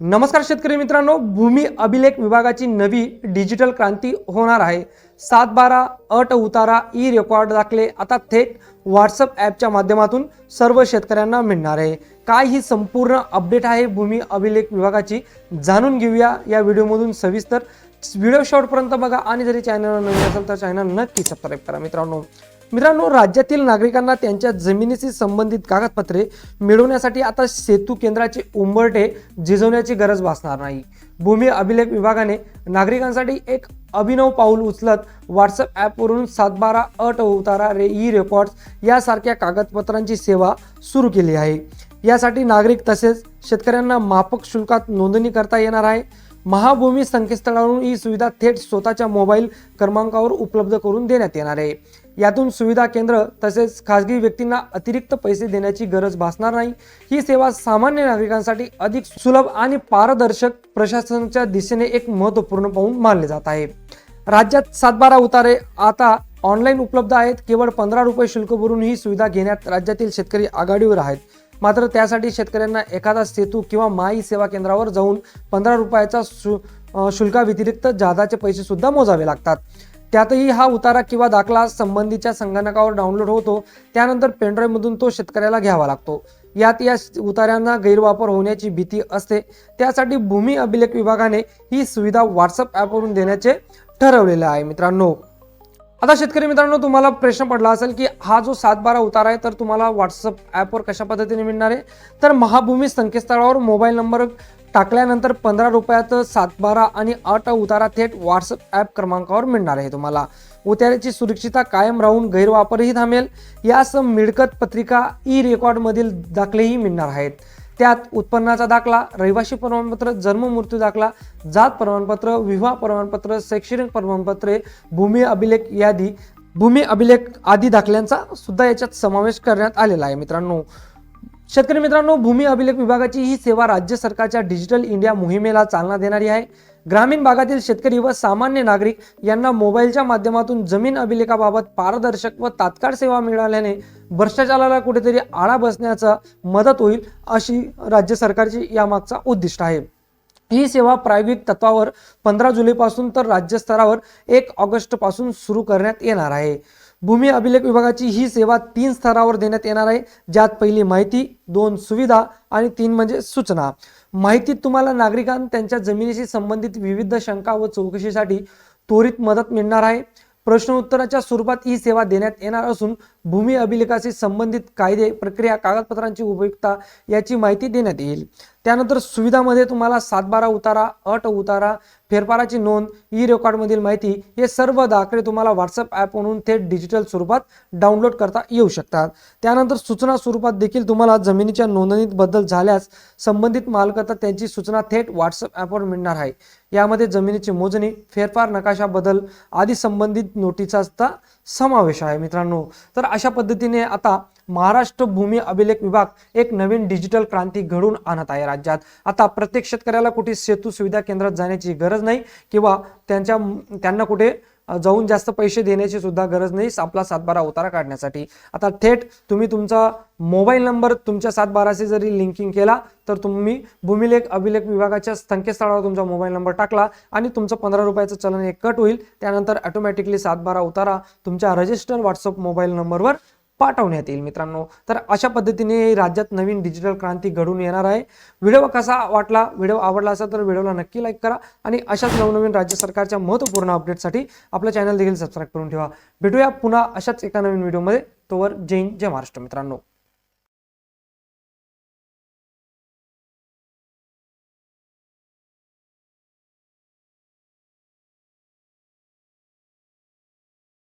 नमस्कार शेतकरी मित्रांनो भूमी अभिलेख विभागाची नवी डिजिटल क्रांती होणार आहे. सात बारा अट उतारा ई रेकॉर्ड दाखले आता थेट व्हॉट्सअप ॲपच्या माध्यमातून सर्व शेतकऱ्यांना मिळणार आहे. काय ही संपूर्ण अपडेट आहे भूमी अभिलेख विभागाची जाणून घेऊया या व्हिडिओमधून सविस्तर. व्हिडिओ शॉर्टपर्यंत बघा आणि जरी चॅनल नवीन असेल तर चॅनल नक्की सबस्क्राईब करा मित्रांनो. मित्रांनो राज्यातील नागरिकांना त्यांच्या जमिनीशी संबंधित कागदपत्रे मिळवण्यासाठी आता सेतू केंद्राचे उंबरठे झिजवण्याची गरज भासणार नाही. भूमी अभिलेख विभागाने नागरिकांसाठी एक अभिनव पाऊल उचलत व्हॉट्सअप ॲपवरून सातबारा अट उतारा रे ई रेकॉर्ड्स यासारख्या कागदपत्रांची सेवा सुरू केली आहे. यासाठी नागरिक तसेच शेतकऱ्यांना माफक शुल्कात नोंदणी करता येणार आहे. महाभूमी संकेतस्थळावरून ही सुविधा थेट स्वतःच्या मोबाईल क्रमांकावर उपलब्ध करून देण्यात येणार आहे. यातून सुविधा केंद्र तसेच खाजगी व्यक्तींना अतिरिक्त पैसे देण्याची गरज भासणार नाही. ही सेवा सामान्य नागरिकांसाठी अधिक सुलभ आणि पारदर्शक प्रशासनाच्या दिशेने एक महत्त्वपूर्ण पाऊल मानले जात आहे. राज्यात सातबारा उतारे आता ऑनलाईन उपलब्ध आहेत. केवळ पंधरा रुपये शुल्क भरून ही सुविधा घेण्यात राज्यातील शेतकरी आघाडीवर आहेत. मात्र त्यासाठी शेतकऱ्यांना एखादा सेतू किंवा माई सेवा केंद्रावर जाऊन पंधरा रुपयाचा शु शुल्काव्यतिरिक्त जादाचे पैसे सुद्धा मोजावे लागतात. त्यातही हा उतारा किंवा दाखला संबंधीच्या संगणकावर डाउनलोड होतो त्यानंतर पेनड्राईव्हमधून तो शेतकऱ्याला घ्यावा लागतो. यात या उतार्यांना गैरवापर होण्याची भीती असते. त्यासाठी भूमी अभिलेख विभागाने ही सुविधा व्हॉट्सअप ॲपवरून देण्याचे ठरवलेलं आहे मित्रांनो. आता शेतकरी मित्रांनो तुम्हाला प्रश्न पडला असेल की हा जो सात बारा उतारा आहे तर तुम्हाला व्हॉट्सअप ॲपवर कशा पद्धतीने मिळणार आहे? तर महाभूमी संकेतस्थळावर मोबाईल नंबर टाकल्यानंतर पंधरा रुपयात सात बारा आणि आठ उतारा थेट व्हॉट्सअप ॲप क्रमांकावर मिळणार आहे तुम्हाला. उतार्याची सुरक्षितता कायम राहून गैरवापरही थांबेल. यासह मिळकत पत्रिका ई रेकॉर्डमधील दाखलेही मिळणार आहेत. त्यात उत्पन्नाचा दाखला रहिवासी प्रमाणपत्र जन्म मृत्यू दाखला जात प्रमाणपत्र विवाह प्रमाणपत्र शैक्षणिक प्रमाणपत्रे भूमी अभिलेख यादी भूमी अभिलेख आदी दाखल्यांचा सुद्धा याच्यात समावेश करण्यात आलेला आहे मित्रांनो. शेतकरी मित्रांनो भूमी अभिलेख विभागाची ही सेवा राज्य सरकारच्या डिजिटल इंडिया मोहिमेला चालना देणारी आहे. ग्रामीण भागातील शेतकरी व सामान्य नागरिक यांना मोबाईलच्या माध्यमातून जमीन अभिलेखाबाबत पारदर्शक व तात्काळ सेवा मिळाल्याने भ्रष्टाचाराला कुठेतरी आळा बसण्याचा मदत होईल अशी राज्य सरकारची यामागचा उद्दिष्ट आहे. ही सेवा प्रायोगिक तत्वावर पंधरा जुलैपासून तर राज्यस्तरावर एक ऑगस्टपासून सुरू करण्यात येणार आहे. भूमी अभिलेख विभागाची ही सेवा तीन स्तरावर देण्यात येणार आहे ज्यात पहिली माहिती दोन सुविधा आणि तीन म्हणजे सूचना. माहितीत तुम्हाला नागरिकांना त्यांच्या जमिनीशी संबंधित विविध शंका व चौकशीसाठी त्वरित मदत मिळणार आहे. प्रश्न उत्तराच्या स्वरूपात ही सेवा देण्यात येणार असून भूमी अभिलेखाशी संबंधित कायदे प्रक्रिया कागदपत्रांची उपयुक्तता याची माहिती देण्यात येईल. त्यानंतर सुविधामध्ये तुम्हाला सातबारा उतारा अट उतारा फेरफाराची नोंद ई रेकॉर्डमधील माहिती हे सर्व दाखले तुम्हाला व्हॉट्सअप ॲप म्हणून थेट डिजिटल स्वरूपात डाउनलोड करता येऊ शकतात. त्यानंतर सूचना स्वरूपात देखील तुम्हाला जमिनीच्या नोंदणीत बदल झाल्यास संबंधित मालकता त्यांची सूचना थेट व्हॉट्सअप ॲपवर मिळणार आहे. यामध्ये जमिनीची मोजणी फेरफार नकाशा बदल आदी संबंधित नोटीसाचा समावेश आहे मित्रांनो. तर अशा पद्धतीने आता महाराष्ट्र भूमी अभिलेख विभाग एक नवीन डिजिटल क्रांती घडून आणत आहे राज्यात. आता प्रत्येक शेतकऱ्याला कुठे सेतू सुविधा केंद्रात जाण्याची गरज नाही किंवा त्यांच्या त्यांना कुठे जाऊन जास्त पैसे देण्याची सुद्धा गरज नाही आपला सातबारा उतारा काढण्यासाठी. आता थेट तुम्ही तुमचा मोबाईल नंबर तुमच्या सातबाराशी जरी लिंकिंग केला तर तुम्ही भूमिलेख अभिलेख विभागाच्या संकेतस्थळावर तुमचा मोबाईल नंबर टाकला आणि तुमचं पंधरा रुपयाचं चलन एक कट होईल. त्यानंतर ऑटोमॅटिकली सातबारा उतारा तुमच्या रजिस्टर व्हॉट्सअप मोबाईल नंबरवर पाठवण्यात येईल मित्रांनो. तर अशा पद्धतीने राज्यात नवीन डिजिटल क्रांती घडून येणार आहे. व्हिडिओ कसा वाटला व्हिडिओ आवडला असेल तर व्हिडिओला नक्की लाईक करा आणि अशाच नवनवीन राज्य सरकारच्या महत्त्वपूर्ण अपडेटसाठी आपलं चॅनल देखील सबस्क्राईब करून ठेवा. भेटूया पुन्हा अशाच एका नवीन व्हिडिओमध्ये तोवर जैन जय महाराष्ट्र मित्रांनो.